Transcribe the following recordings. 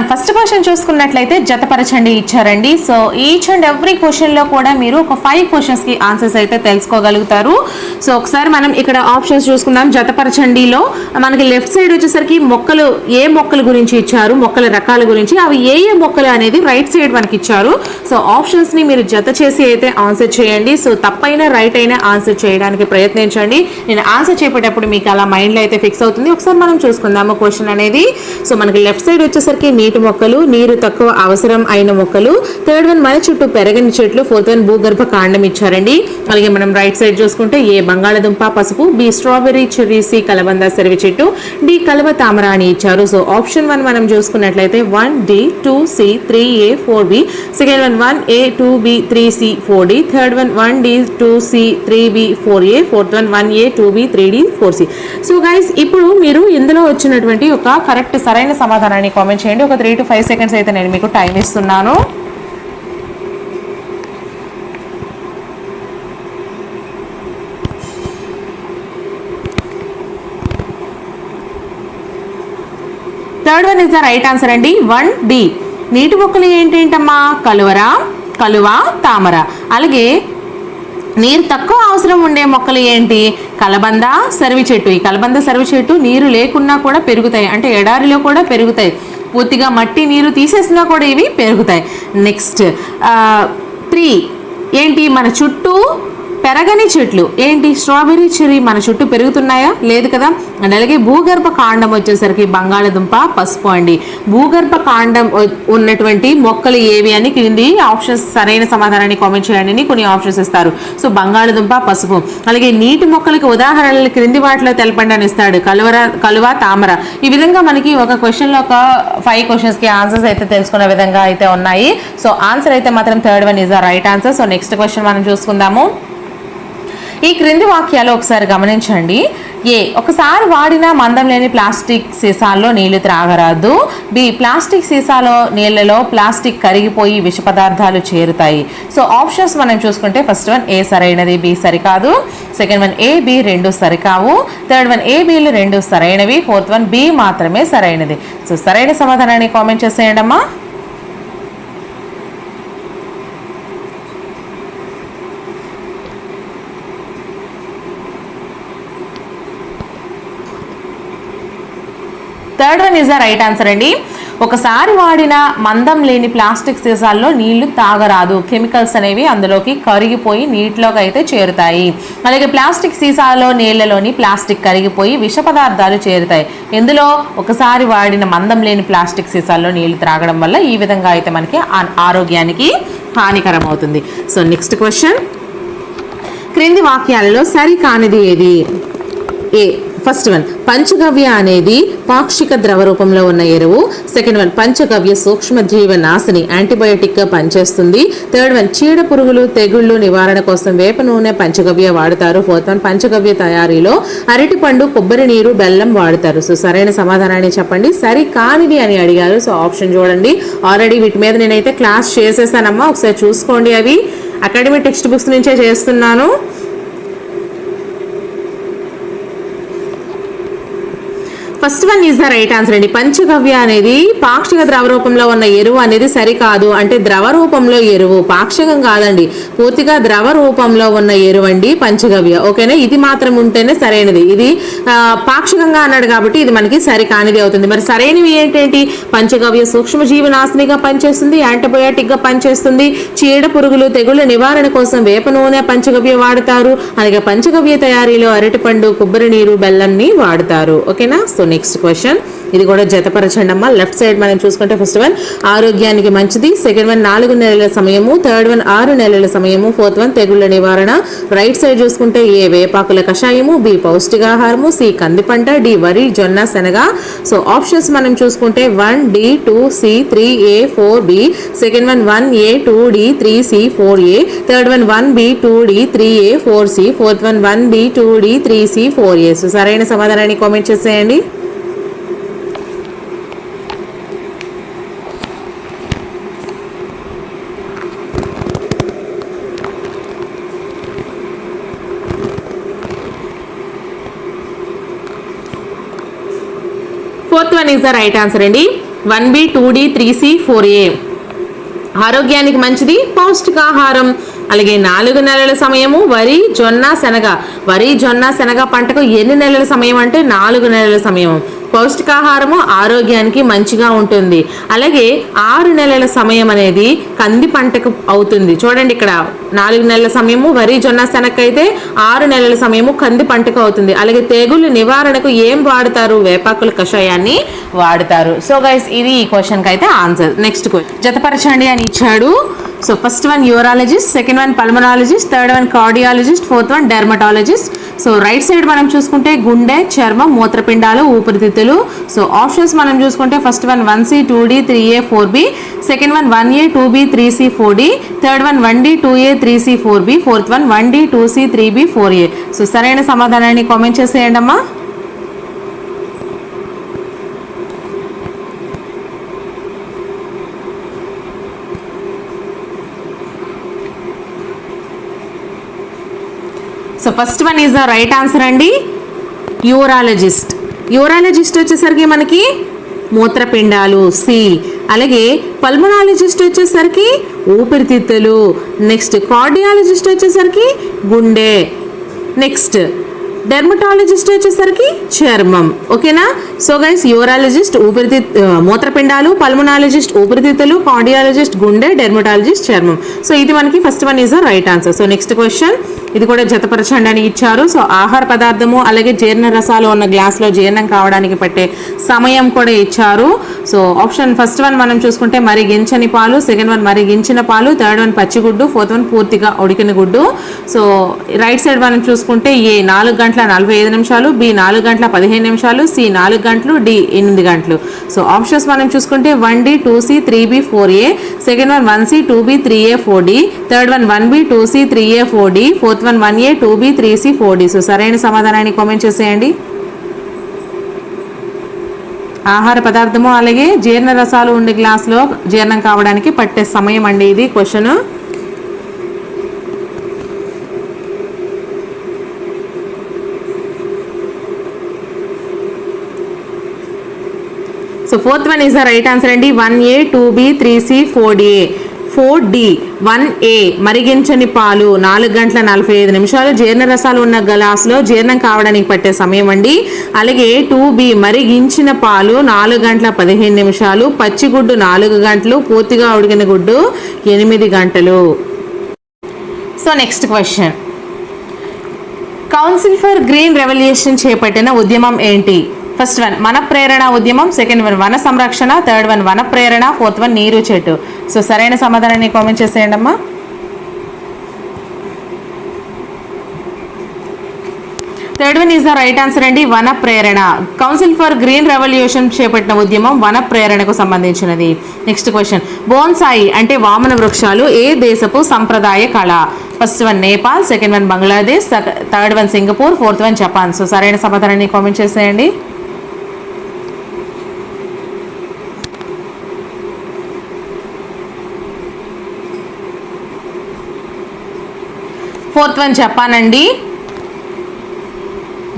మనం first question చూసుకున్నట్లయితే జతపరచండి ఇచ్చారండి. సో ఈచ్ అండ్ ఎవ్రీ క్వశ్చన్లో కూడా మీరు ఒక ఫైవ్ క్వశ్చన్స్కి ఆన్సర్స్ అయితే తెలుసుకోగలుగుతారు. సో ఒకసారి మనం ఇక్కడ ఆప్షన్స్ చూసుకుందాం. జతపరచండిలో మనకి లెఫ్ట్ సైడ్ వచ్చేసరికి మొక్కలు ఏ మొక్కల గురించి ఇచ్చారు మొక్కల రకాల గురించి అవి ఏ ఏ మొక్కలు అనేది రైట్ సైడ్ మనకి ఇచ్చారు. సో ఆప్షన్స్ని మీరు జత చేసి అయితే ఆన్సర్ చేయండి. సో తప్పైనా రైట్ అయినా ఆన్సర్ చేయడానికి ప్రయత్నించండి. నేను ఆన్సర్ చేపేటప్పుడు మీకు అలా మైండ్లో అయితే ఫిక్స్ అవుతుంది. ఒకసారి మనం చూసుకుందాము క్వశ్చన్ అనేది. సో మనకి లెఫ్ట్ సైడ్ వచ్చేసరికి మీ నీటి మొక్కలు నీరు తక్కువ అవసరం అయిన మొక్కలు థర్డ్ వన్ మన చుట్టూ పెరగని చెట్లు ఫోర్త్ వన్ భూగర్భ కాండం ఇచ్చారండి. అలాగే మనం రైట్ సైడ్ చూసుకుంటే ఏ బంగాళదుంప పసుపు బి స్ట్రాబెర్రీ చెర్రీ సి కలబంద సెరవి చెట్టు డి కలవ తామర అని ఇచ్చారు. సో ఆప్షన్ వన్ మనం చూసుకున్నట్లయితే one D two C three A four B second one one A two B three C four D third one one D two C three B four A fourth one one A two B three D four C. So guys ఇప్పుడు మీరు ఇందులో వచ్చినటువంటి ఒక correct సరైన సమాధానాన్ని comment చేయండి. ఒక three to five seconds అయితే నేను మీకు టైం ఇస్తున్నాను. Third one is the right answer అండి. వన్ డి నీటి మొక్కలు ఏంటేంటమ్మా? కలువరా? కలువ? తామర? అలాగే నీరు తక్కువ అవసరం ఉండే మొక్కలు ఏంటి? కలబంద సరివి చెట్టు. ఈ కలబంద సరివి చెట్టు నీరు లేకున్నా కూడా పెరుగుతాయి. అంటే ఎడారిలో కూడా పెరుగుతాయి. పూర్తిగా మట్టి నీరు తీసేసినా కూడా ఇవి పెరుగుతాయి. నెక్స్ట్ త్రీ ఏంటి? మన చుట్టూ పెరగని చెట్లు. ఏంటి? స్ట్రాబెర్రీ చెర్రీ మన చుట్టూ పెరుగుతున్నాయా? లేదు కదా? అండ్ అలాగే భూగర్భ కాండం వచ్చేసరికి బంగాళదుంప పసుపు అండి. భూగర్భ కాండం ఉన్నటువంటి మొక్కలు ఏవి అని క్రింది ఆప్షన్స్ సరైన సమాధానాన్ని కామెంట్ చేయండి అని కొన్ని ఆప్షన్స్ ఇస్తారు. సో బంగాళదుంప పసుపు. అలాగే నీటి మొక్కలకి ఉదాహరణలు క్రింది వాటిలో తెలపండి అని ఇస్తాడు. కలువర కలువ తామర. ఈ విధంగా మనకి ఒక క్వశ్చన్లో ఒక ఫైవ్ క్వశ్చన్స్కి ఆన్సర్స్ అయితే తెలుసుకునే విధంగా అయితే ఉన్నాయి. సో ఆన్సర్ అయితే మాత్రం third one is the right answer. So next question మనం చూసుకుందాము. ఈ క్రింది వాక్యాలు ఒకసారి గమనించండి. ఏ ఒకసారి వాడిన మందం లేని ప్లాస్టిక్ సీసాల్లో నీళ్ళు త్రాగరాదు. బి ప్లాస్టిక్ సీసాలో నీళ్ళలో ప్లాస్టిక్ కరిగిపోయి విష పదార్థాలు చేరుతాయి. సో ఆప్షన్స్ మనం చూసుకుంటే ఫస్ట్ వన్ ఏ సరైనది బి సరికాదు. సెకండ్ వన్ ఏ బి రెండు సరికావు. థర్డ్ వన్ ఏ బిలు రెండు సరైనవి. ఫోర్త్ వన్ బి మాత్రమే సరైనది. సో సరైన సమాధానాన్ని comment చేసేయండమ్మా. Third one is the right answer అండి. ఒకసారి వాడిన మందం లేని ప్లాస్టిక్ సీసాల్లో నీళ్ళు తాగరాదు. కెమికల్స్ అనేవి అందులోకి కరిగిపోయి నీటిలోకి అయితే చేరుతాయి. అలాగే ప్లాస్టిక్ సీసాలో నీళ్ళలోని ప్లాస్టిక్ కరిగిపోయి విష పదార్థాలు చేరుతాయి. ఇందులో ఒకసారి వాడిన మందం లేని ప్లాస్టిక్ సీసాల్లో నీళ్ళు త్రాగడం వల్ల ఈ విధంగా అయితే మనకి ఆ- ఆరోగ్యానికి హానికరం అవుతుంది సో నెక్స్ట్ క్వశ్చన్. క్రింది వాక్యాలలో సరికానిది ఏది? ఏ. ఫస్ట్ వన్ పంచగవ్య అనేది పాక్షిక ద్రవ రూపంలో ఉన్న ఎరువు. సెకండ్ వన్ పంచగవ్య సూక్ష్మజీవ నాశిని యాంటీబయోటిక్గా పనిచేస్తుంది. థర్డ్ వన్ చీడ పురుగులు తెగుళ్ళు నివారణ కోసం వేప నూనె పంచగవ్య వాడతారు. ఫోర్త్ వన్ పంచగవ్య తయారీలో అరటిపండు కొబ్బరి నీరు బెల్లం వాడతారు. సో సరైన సమాధానాన్ని చెప్పండి. సరి కానిది అని అడిగారు. సో ఆప్షన్ చూడండి. ఆల్రెడీ వీటి మీద నేనైతే క్లాస్ చేసేసానమ్మా. ఒకసారి చూసుకోండి అవి. అకాడమిక్ టెక్స్ట్ బుక్స్ నుంచే చేస్తున్నాను. First one is the right answer అండి. పంచగవ్య అనేది పాక్షిక ద్రవ రూపంలో ఉన్న ఎరువు అనేది సరికాదు. అంటే ద్రవ రూపంలో ఎరువు పాక్షికం కాదండి. పూర్తిగా ద్రవ రూపంలో ఉన్న ఎరువు అండి పంచగవ్య. ఓకేనా? ఇది మాత్రం ఉంటేనే సరైనది. ఇది పాక్షికంగా అన్నాడు కాబట్టి ఇది మనకి సరికానిది అవుతుంది. మరి సరైనవి ఏంటంటి? పంచగవ్య సూక్ష్మ నాశనిగా పనిచేస్తుంది యాంటీబయాటిక్గా పనిచేస్తుంది చీడ పురుగులు తెగుళ్ళ నివారణ కోసం వేప నూనె పంచగవ్య వాడతారు. అలాగే పంచగవ్య తయారీలో అరటిపండు కొబ్బరి నీరు బెల్లంని వాడతారు. ఓకేనా? సో నెక్స్ట్ క్వశ్చన్ ఇది కూడా జతపరచండి అమ్మా లెఫ్ట్ సైడ్ మనం చూసుకుంటే ఫస్ట్ వన్ ఆరోగ్యానికి మంచిది. సెకండ్ వన్ నాలుగు నెలల సమయము. థర్డ్ వన్ ఆరు నెలల సమయము. ఫోర్త్ వన్ తెగుళ్ళ నివారణ. రైట్ సైడ్ చూసుకుంటే ఏ వేపాకుల కషాయము? బి పౌష్టికాహారము. సి కంది పంట డి వరి జొన్న శనగ. సో ఆప్షన్స్ మనం చూసుకుంటే one D two C three A four B second one one A two D three C four A third one one B two D three A four C fourth one one B two D three C four A so సరైన సమాధానాన్ని comment చేసేయండి. Fourth one is the right answer అండి. One B two D three C four A. ఆరోగ్యానికి మంచిది పౌష్టికాహారం. అలాగే నాలుగు నెలల సమయము వరి జొన్న శనగ. వరి జొన్న శనగ పంటకు ఎన్ని నెలల సమయం అంటే నాలుగు నెలల సమయం. పౌష్టికాహారము ఆరోగ్యానికి మంచిగా ఉంటుంది. అలాగే ఆరు నెలల సమయం అనేది కంది పంటకు అవుతుంది. చూడండి ఇక్కడ నాలుగు నెలల సమయము వరి జొన్న శనగ ఆరు నెలల సమయము కంది పంటకు అవుతుంది. అలాగే తెగులు నివారణకు ఏం వాడతారు? వేపాకుల కషాయాన్ని వాడతారు. సో గైస్ ఇది ఈ క్వశ్చన్కి అయితే ఆన్సర్ నెక్స్ట్ జతపరచండి అని ఇచ్చాడు. So first one urologist second one pulmonologist third one cardiologist fourth one dermatologist so right side మనం చూసుకుంటే గుండె చర్మం మూత్రపిండాలు ఊపిరితిత్తులు. సో ఆప్షన్స్ మనం చూసుకుంటే first one one C two D three A four B second one one A two B three C four D third one one D two A three C four B fourth one one D two C three B four A. So సరైన సమాధానాన్ని comment చేసేయండి అమ్మా so first one is the right answer అండి. Urologist. Urologist వచ్చేసరికి మనకి మూత్రపిండాలు C. అలాగే pulmonologist వచ్చేసరికి ఊపిరితిత్తులు. నెక్స్ట్ కార్డియాలజిస్ట్ వచ్చేసరికి గుండె. నెక్స్ట్ డెర్మటాలజిస్ట్ వచ్చేసరికి చర్మం. ఓకేనా? సో గైస్ యూరాలజిస్ట్ ఊపిరితిత్ మూత్రపిండాలు పల్మనాలజిస్ట్ ఊపిరితిత్తులు కార్డియాలజిస్ట్ గుండె డెర్మటాలజిస్ట్ చర్మం. సో ఇది మనకి first one is a right answer so next question ఇది కూడా జతపరచండి అని ఇచ్చారు. సో ఆహార పదార్థము అలాగే జీర్ణ రసాలు ఉన్న గ్లాస్లో జీర్ణం కావడానికి పట్టే సమయం కూడా ఇచ్చారు. సో ఆప్షన్ ఫస్ట్ వన్ మనం చూసుకుంటే మరి గించని పాలు సెకండ్ వన్ మరి గించిన పాలు థర్డ్ వన్ పచ్చిగుడ్డు ఫోర్త్ వన్ పూర్తిగా ఉడికిన గుడ్డు. సో రైట్ సైడ్ మనం చూసుకుంటే ఏ నాలుగు గంటల నలభై ఐదు నిమిషాలు బి నాలుగు గంటల పదిహేను నిమిషాలు సి నాలుగు గంటలు డి ఎనిమిది గంటలు. సో ఆప్షన్స్ మనం చూసుకుంటే one D two C three B four A second one one C two B three A four D third one one B two C three A four D fourth one one A two B three C four D. So సరైన సమాధానాన్ని comment చేసేయండి. ఆహార పదార్థము అలాగే జీర్ణ రసాలు ఉండే గ్లాసులో జీర్ణం కావడానికి పట్టే సమయం అండి ఇది. Question so fourth one is the right answer అండి. One A two B three C four A four D one A మరిగించని పాలు నాలుగు గంటల నలభై ఐదు నిమిషాలు జీర్ణ రసాలు ఉన్న గ్లాసులో జీర్ణం కావడానికి పట్టే సమయం అండి. అలాగే టూ బి మరిగించిన పాలు నాలుగు గంటల పదిహేను నిమిషాలు పచ్చిగుడ్డు నాలుగు గంటలు పూర్తిగా ఉడికిన గుడ్డు ఎనిమిది గంటలు. So next question council for green revolution చేపట్టిన ఉద్యమం ఏంటి? ఫస్ట్ వన్ మన ప్రేరణ ఉద్యమం సెకండ్ వన్ వన సంరక్షణ థర్డ్ వన్ వన ప్రేరణ ఫోర్త్ వన్ నీరు చెట్టు సో సరైన సమాధానాన్ని కామెంట్ చేసేయండి అమ్మా third one is the right answer అండి. వన ప్రేరణ కౌన్సిల్ ఫర్ గ్రీన్ రెవల్యూషన్ చేపట్టిన ఉద్యమం వన ప్రేరణకు సంబంధించినది. నెక్స్ట్ క్వశ్చన్ బోన్సాయి అంటే వామన వృక్షాలు ఏ దేశపు సంప్రదాయ కళ? First one Nepal second one Bangladesh third one Singapore fourth one Japan so సరైన సమాధానాన్ని కామెంట్ చేసేయండి ఫోర్త్ వన్ చెప్పానండి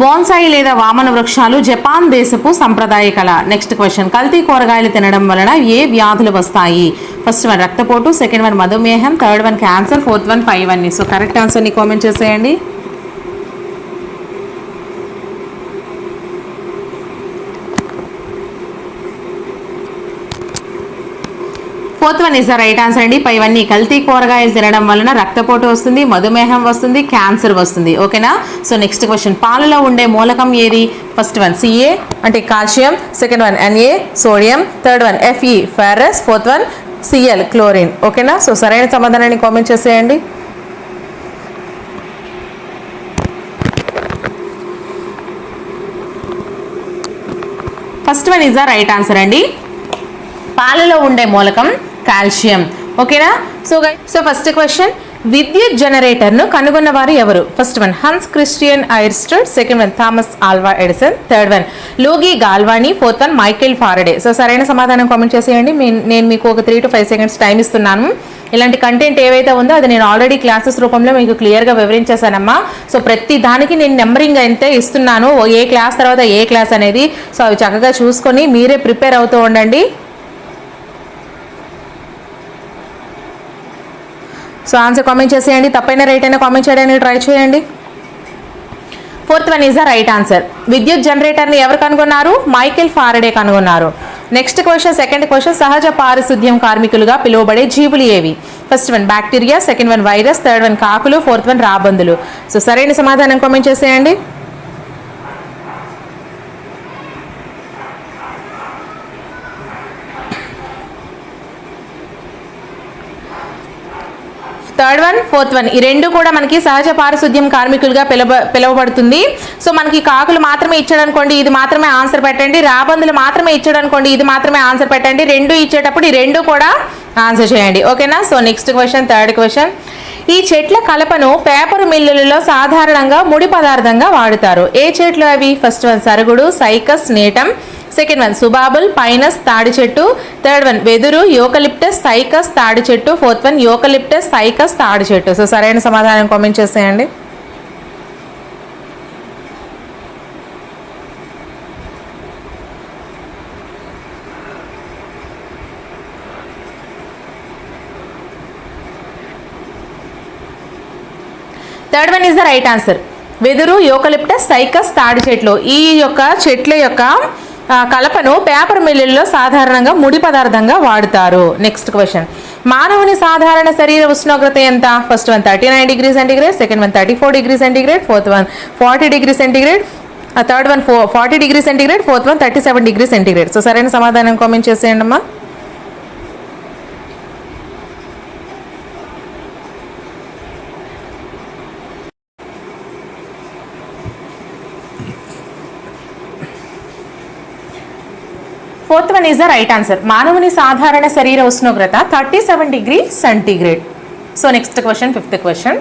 బోన్సాయి లేదా వామన వృక్షాలు జపాన్ దేశపు సంప్రదాయ కళ. నెక్స్ట్ క్వశ్చన్ కల్తీ కూరగాయలు తినడం వలన ఏ వ్యాధులు వస్తాయి? ఫస్ట్ వన్ రక్తపోటు సెకండ్ వన్ మధుమేహం third one cancer fourth one five వన్ సో కరెక్ట్ ఆన్సర్ని కామెంట్ చేసేయండి. Fourth one is the right answer అండి. పైవన్నీ కల్తీ కూరగాయలు తినడం వలన రక్తపోటు వస్తుంది మధుమేహం వస్తుంది క్యాన్సర్ వస్తుంది. ఓకేనా? So next question. పాలలో ఉండే మూలకం ఏది? ఫస్ట్ వన్ సిఏ అంటే calcium. Second one NA sodium. Third one FE ferrous fourth one CL chlorine. ఓకేనా? సో సరైన సమాధానాన్ని కామెంట్ చేసేయండి. First one is the right answer అండి. పాలలో ఉండే మూలకం కాల్షియం. ఓకేనా? సో సో ఫస్ట్ క్వశ్చన్ విద్యుత్ జనరేటర్ను కనుగొన్నవారు ఎవరు? First one Hans Christian Oersted second one Thomas Alva Edison third one Luigi Galvani fourth one Michael Faraday so సరైన సమాధానం కామెంట్ చేసేయండి. నేను మీకు ఒక three to five seconds time ఇస్తున్నాను. ఇలాంటి కంటెంట్ ఏవైతే ఉందో అది నేను ఆల్రెడీ క్లాసెస్ రూపంలో మీకు క్లియర్గా వివరించేశానమ్మా. సో ప్రతి దానికి నేను నెంబరింగ్ అయితే ఇస్తున్నాను ఏ క్లాస్ తర్వాత ఏ క్లాస్ అనేది. సో అవి చక్కగా చూసుకొని మీరే ప్రిపేర్ అవుతూ ఉండండి. సో ఆన్సర్ కామెంట్ చేసేయండి. తప్పైనా రైట్ అయినా కామెంట్ చేయడానికి ట్రై చేయండి. Fourth one is the right answer. విద్యుత్ జనరేటర్ని ఎవరు కనుగొన్నారు? మైకేల్ ఫారడే కనుగొన్నారు. నెక్స్ట్ క్వశ్చన్ సెకండ్ క్వశ్చన్ సహజ పారిశుద్ధ్యం కార్మికులుగా పిలువబడే జీవులు ఏవి? First one bacteria second one virus third one కాకులు ఫోర్త్ వన్ రాబందులు. సో సరైన సమాధానం కామెంట్ చేసేయండి. Third one fourth one. ఈ రెండు కూడా మనకి సహజ పారిశుద్ధ్యం కార్మికులుగా పిలవ పిలువబడుతుంది. సో మనకి కాకులు మాత్రమే ఇచ్చాడు అనుకోండి ఇది మాత్రమే ఆన్సర్ పెట్టండి. రాబందులు మాత్రమే ఇచ్చాడు అనుకోండి ఇది మాత్రమే ఆన్సర్ పెట్టండి. రెండు ఇచ్చేటప్పుడు ఈ రెండు కూడా ఆన్సర్ చేయండి. ఓకేనా? So next question third question. ఈ చెట్ల కలపను పేపర్ మిల్లులలో సాధారణంగా ముడి పదార్థంగా వాడుతారు. ఏ చెట్లు అవి? ఫస్ట్ వన్ సరుగుడు సైకస్ నీటం. సెకండ్ వన్ సుబాబుల్ పైనస్ తాడి చెట్టు థర్డ్ వన్ వెదురు యోకలిప్టస్ సైకస్ తాడి చెట్టు ఫోర్త్ వన్ యోకలిప్టస్ సైకస్ తాడి చెట్టు సో సరైన సమాధానం కామెంట్ చేసేయండి. Third one is the right answer. వెదురు యోకలిప్టస్ సైకస్ తాడి చెట్లు ఈ యొక్క చెట్ల యొక్క కలపను పేపర్ మిల్లుల్లో సాధారణంగా ముడి పదార్థంగా వాడుతారు. నెక్స్ట్ క్వశ్చన్ మానవుని సాధారణ శరీర ఉష్ణోగ్రత ఎంత? First one thirty nine degree centigrade second one thirty four degree centigrade fourth one forty degree centigrade third one four forty degree centigrade fourth one thirty seven degree centigrade so సరైన సమాధానం comment చేసేయండి అమ్మా fourth one is the right answer. మానవుని సాధారణ శరీర ఉష్ణోగ్రత thirty seven degree centigrade. So next question fifth question.